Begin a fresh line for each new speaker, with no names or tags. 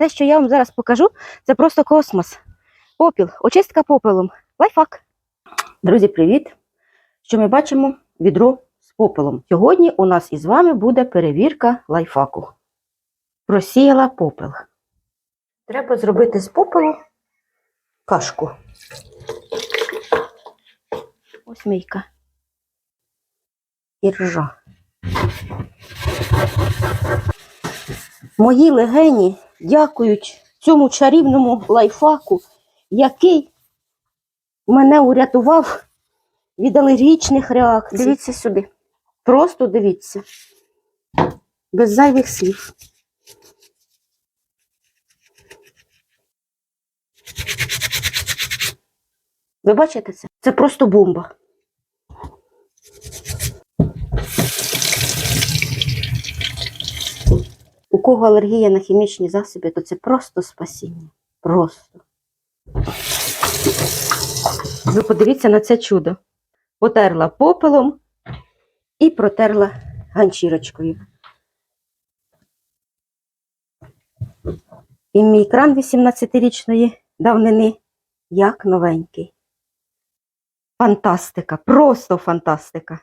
те, що я вам зараз покажу, це просто космос. Попіл, очистка попелом. Лайфхак. Друзі, привіт! Що ми бачимо? Відро з попелом. Сьогодні у нас із вами буде перевірка лайфхаку. Просіяла попел. Треба зробити з попелу кашку. Ось мийка. І ржа. Мої легені дякують цьому чарівному лайфхаку, який мене урятував від алергічних реакцій. Дивіться сюди. Просто дивіться. Без зайвих слів. Ви бачите це? Це просто бомба. У кого алергія на хімічні засоби, то це просто спасіння. Просто. Ви подивіться на це чудо. Потерла попелом і протерла ганчірочкою. І мій кран 18-річної давнини як новенький. Фантастика, просто фантастика.